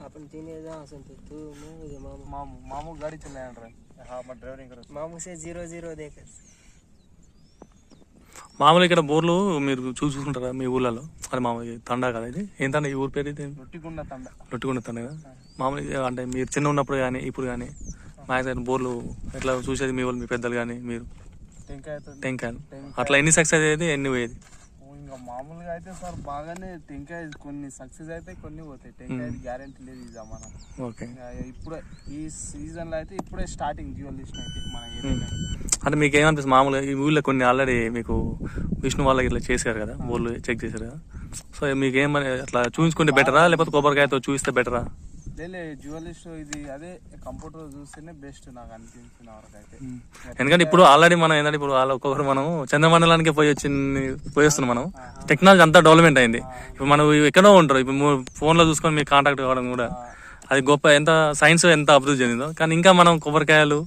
अपन तीन जहाँ से थे तू मैं మామూలు ఇక్కడ బోర్లు మీరు చూసుకుంటారా మీ ఊళ్ళలో అది మామూలు తండా కదా ఇది? ఏం ఈ ఊరు పేరు ఇది? రొట్టిగుండ తండ. తండ కదా? మామూలు అంటే మీరు చిన్న ఉన్నప్పుడు కానీ ఇప్పుడు కానీ మాక్సిమం బోర్లు ఎట్లా చూసేది మీ వాళ్ళు మీ పెద్దలు కానీ మీరు? టెంకాయలు. అట్లా ఎన్ని సక్సెస్ అయ్యేది ఎన్ని పోయేది? మామూలుగా అయితే సార్ బాగానే టెంకాయ కొన్ని సక్సెస్ అయితే కొన్ని పోతాయి. టెంకాయ గ్యారెంటీ లేదు ఈ జమానా. ఓకే ఇప్పుడే ఈ సీజన్లో అయితే ఇప్పుడే స్టార్టింగ్ అయితే మన ఏరియాలో అంటే మీకు ఏమనిపిస్తుంది? మామూలుగా ఈ ఊళ్ళో కొన్ని ఆల్రెడీ మీకు విష్ణు వాళ్ళకి ఇట్లా చేశారు కదా బోర్లు చెక్ చేశారు కదా. సో మీకు ఏమని అట్లా చూపించుకుంటే బెటరా లేకపోతే కొబ్బరికాయతో చూపిస్తే బెటరా లేలే జ్యువెలరీస్ ఇది అదే కంప్యూటర్ చూస్తేనే బెస్ట్ నాకు అనిపించిన వరకు అయితే ఎందుకంటే ఇప్పుడు ఆల్రెడీ మనం ఏంటంటే ఇప్పుడు వాళ్ళ ఒక్కొక్కరు మనం చంద్రమండలానికి పోయి వచ్చి పోయి వస్తున్నాం మనం. టెక్నాలజీ అంతా డెవలప్మెంట్ అయింది. ఇప్పుడు మనం ఎక్కడో ఉంటారు. ఇప్పుడు ఫోన్లో చూసుకొని మీకు కాంటాక్ట్ కావడం కూడా అది గొప్ప ఎంత సైన్స్ ఎంత అభివృద్ధి చెందిందో. కానీ ఇంకా మనం కొబ్బరికాయలు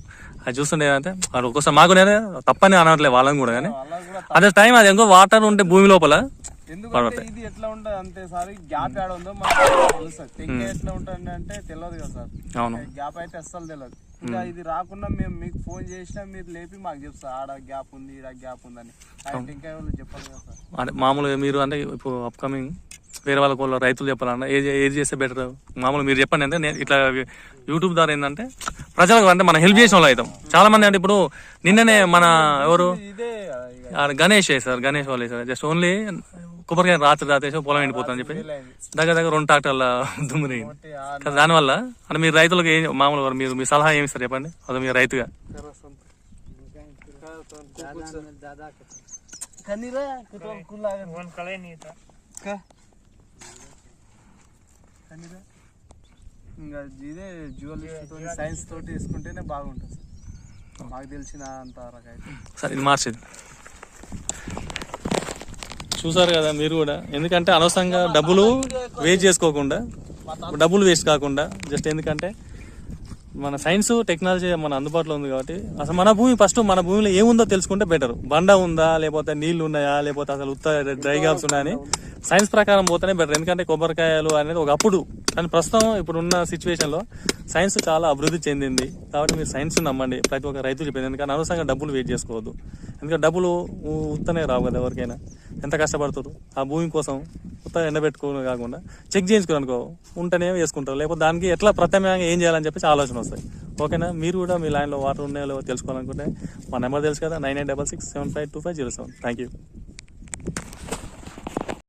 అది చూస్తుంటే ఏంటంటే అది ఒక్కోసారి మాకు నేనే తప్పని అనట్లేదు వాళ్ళని కూడా కానీ. అదే టైం అది ఎంకో వాటర్ ఉంటే భూమి లోపల. ఎందుకంటే ఇది ఎట్లా ఉంటది అంతే సార్? గ్యాప్ ఏడ ఉందో మనకు తెలుస్తుంది టెంకాయ ఎట్లా ఉంటుంది అంటే తెలియదు కదా సార్. అవును. గ్యాప్ అయితే అస్సలు తెలియదు ఇంకా ఇది రాకుండా మేము మీకు ఫోన్ చేసినా మీరు లేపి మాకు చెప్తారు ఆడ గ్యాప్ ఉంది ఈడ గ్యాప్ ఉందని. టెంకాయ వాళ్ళు చెప్పాలి కదా సార్. అంటే మామూలుగా మీరు అంటే ఇప్పుడు అప్కమింగ్ వేరే వాళ్ళకి వాళ్ళ రైతులు చెప్పాలన్నా ఏది ఏది చేస్తే బెటర్ మామూలు మీరు చెప్పండి అంటే నేను ఇట్లా యూట్యూబ్ ద్వారా ఏంటంటే ప్రజలకు అంటే మనం హెల్ప్ చేసిన వాళ్ళు అవుతాం. చాలా మంది అంటే ఇప్పుడు నిన్ననే మన ఎవరు? ఇక. గణేష్ సార్ గణేష్ వాళ్ళు సార్. జస్ట్ ఓన్లీ కొబ్బరికాయ రాత్రి రాత్రి పొలం ఎండిపోతుందని చెప్పి దగ్గర దగ్గర రెండు ట్రాక్టర్ల దుమ్ముని దానివల్ల అంటే మీరు రైతులకు ఏం మామూలుగా మీరు మీ సలహా ఏమి ఇస్తారు చెప్పండి? అది మీరు రైతుగా. ఇదే సైన్స్ తోటి వేసుకుంటేనే బాగుంటుంది. మాకు తెలిసిన అంత రకైతే సరే ఇది మార్చేది. చూసారు కదా మీరు కూడా. ఎందుకంటే అనవసరంగా డబ్బులు వేస్ట్ చేసుకోకుండా డబ్బులు వేస్ట్ కాకుండా జస్ట్ ఎందుకంటే మన సైన్స్ టెక్నాలజీ మన అందుబాటులో ఉంది కాబట్టి అసలు మన భూమి ఫస్ట్ మన భూమిలో ఏముందో తెలుసుకుంటే బెటర్ బండ ఉందా లేకపోతే నీళ్ళు ఉన్నాయా లేకపోతే అసలు ఉత్త డ్రై గాప్స్ ఉన్నాయని సైన్స్ ప్రకారం పోతేనే బెటర్ ఎందుకంటే కొబ్బరికాయలు అనేది ఒక అప్పుడు కానీ ప్రస్తుతం ఇప్పుడున్న సిచ్యువేషన్లో సైన్స్ చాలా అభివృద్ధి చెందింది. కాబట్టి మీరు సైన్స్ నమ్మండి. ప్రతి ఒక్క రైతు చెప్పింది ఎందుకంటే అనవసరంగా డబ్బులు వెయిట్ చేసుకోవద్దు. ఎందుకంటే డబ్బులు ఉత్తనే రావు కదా ఎవరికైనా. ఎంత కష్టపడుతారు ఆ భూమి కోసం ఉత్త ఎండబెట్టుకోవడం కాకుండా చెక్ చేయించుకుని అనుకో ఉంటేనే వేసుకుంటారు. లేకపోతే దానికి ఎట్లా ప్రత్యామ్నాయంగా ఏం చేయాలని చెప్పేసి ఆలోచన వస్తాయి. ఓకేనా? మీరు కూడా మీ లైన్లో వాటర్ ఉన్నాయో లేవో తెలుసుకోవాలనుకుంటే మా నెంబర్ తెలుసు కదా nine eight double six seven five two five zero seven. Thank you